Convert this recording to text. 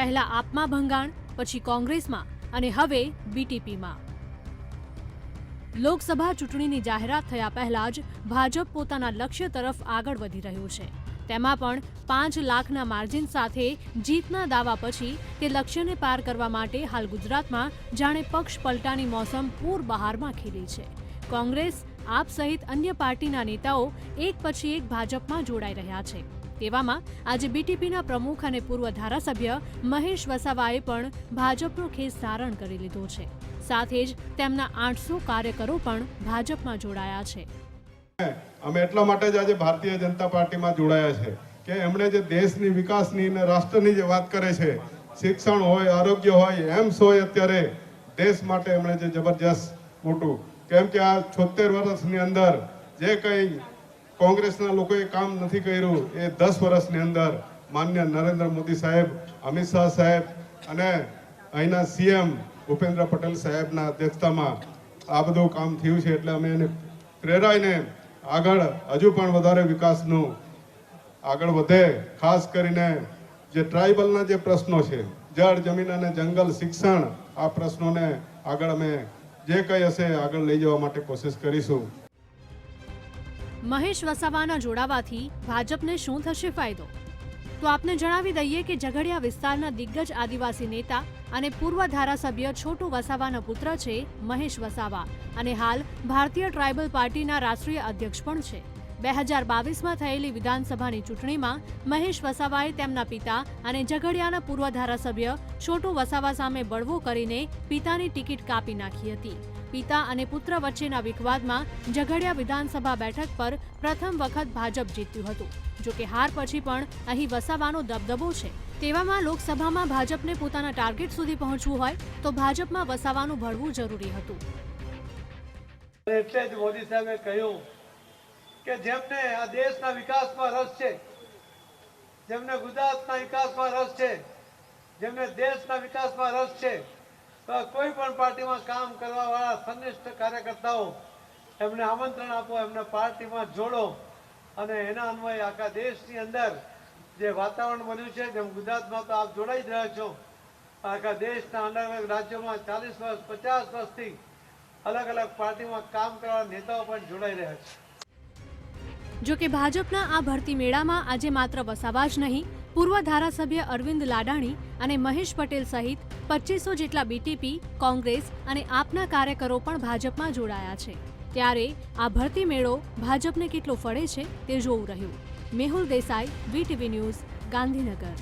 પહેલા આપમાં ભંગાણ, પછી કોંગ્રેસમાં અને હવે બીટીપીમાં લોકસભા ચૂંટણીની જાહેરાત થયા પહેલા જ ભાજપ પોતાના લક્ષ્ય તરફ આગળ વધી રહ્યું છે. તેમાં પણ પાંચ લાખના માર્જિન સાથે જીતના દાવા પછી તે લક્ષ્યને પાર કરવા માટે હાલ ગુજરાતમાં જાણે પક્ષ પલટાની મોસમ પૂર બહારમાં ખીલી છે. કોંગ્રેસ, આપ સહિત અન્ય પાર્ટીના નેતાઓ એક પછી એક ભાજપમાં જોડાઈ રહ્યા છે. તેવામાં આજે બીટીપીના પ્રમુખ અને પૂર્વ ધારાસભ્ય મહેશ વસાવાએ પણ ભાજપનો ખેસ ધારણ કરી લીધો છે. સાથે જ તેમના આઠસો કાર્યકરો પણ ભાજપમાં જોડાયા છે. અમે એટલા માટે જ આજે ભારતીય જનતા પાર્ટીમાં જોડાયા છે કે એમણે જે દેશની વિકાસની અને રાષ્ટ્રની જે વાત કરે છે, શિક્ષણ હોય, આરોગ્ય હોય, એમ્સ હોય અત્યારે દેશ માટે એમણે જે જબરજસ્ત મોટું. કેમ કે આ છોતેર વર્ષની અંદર જે કંઈ કોંગ્રેસના લોકોએ કામ નથી કર્યું એ દસ વર્ષની અંદર માન્ય નરેન્દ્ર મોદી સાહેબ, અમિત શાહ સાહેબ અને અહીંના સીએમ ભૂપેન્દ્ર પટેલ સાહેબના અધ્યક્ષતામાં આ બધું કામ થયું છે એટલે અમે એને પ્રેરાઈને આગળ હજુ પણ વધારે વિકાસનું આગળ વધે, ખાસ કરીને જે ટ્રાઇબલના જે પ્રશ્નો છે, જળ, જમીન અને જંગલ શિક્ષણ, આ પ્રશ્નોને આગળ અમે જે કંઈ હશે આગળ લઈ જવા માટે કોશિશ કરીશું. મહેશ વસાવાના જોડાવાથી ભાજપને શું થશે ફાયદો? તો આપને જણાવી દઈએ કે ઝઘડિયા વિસ્તારના દિગ્ગજ આદિવાસી નેતા અને પૂર્વ ધારાસભ્ય છોટુ વસાવાના પુત્ર છે મહેશ વસાવા અને હાલ ભારતીય ટ્રાઇબલ પાર્ટીના રાષ્ટ્રીય અધ્યક્ષ પણ છે. બે હજાર બાવીસમાં થયેલી વિધાનસભાની ચૂંટણીમાં મહેશ વસાવાએ તેમના પિતા અને ઝઘડિયાના પૂર્વ ધારાસભ્ય છોટુ વસાવા સામે બળવો કરીને પિતાની ટિકિટ કાપી નાખી હતી. પિતા અને પુત્ર વચ્ચેના વિખવાદમાં ઝઘડિયા વિધાનસભા બેઠક પર પ્રથમ વખત ભાજપ જીત્યું હતું. જોકે હાર પછી પણ અહીં વસાવાનો દબદબો છે. તેવામાં લોકસભામાં ભાજપને પોતાના ટાર્ગેટ સુધી પહોંચવું હોય તો ભાજપમાં વસાવાનું ભળવું જરૂરી હતું. એટલે જ મોદી સાહેબે કહ્યું કે જેમને આ દેશના વિકાસમાં રસ છે, જેમને ગુજરાતના વિકાસમાં રસ છે, જેમને દેશના વિકાસમાં રસ છે, તો કોઈ પણ પાર્ટીમાં કામ કરવા વાળા સંનિષ્ઠ કાર્યકર્તાઓ એમને આમંત્રણ આપો, એમને પાર્ટીમાં જોડો અને એના અન્વયે આખા દેશની અંદર જે વાતાવરણ બન્યું છે, જેમ ગુજરાતમાં તો આપ જોડાઈ જ રહ્યા છો, આખા દેશના અલગ રાજ્યોમાં ચાલીસ વર્ષ, પચાસ વર્ષથી અલગ અલગ પાર્ટીમાં કામ કરવા નેતાઓ પણ જોડાઈ રહ્યા છે. જો કે ભાજપના આ ભરતી મેળામાં આજે માત્ર વસાવા જ નહીં, પૂર્વ ધારાસભ્ય અરવિંદ લાડાણી અને મહેશ પટેલ સહિત પચીસો જેટલા બીટીપી કોંગ્રેસ અને આપના કાર્યકરો પણ ભાજપમાં જોડાયા છે. ત્યારે આ ભરતી મેળો ભાજપને કેટલો ફળે છે તે જોવું રહ્યું. Mehul Desai VTV news Gandhinagar.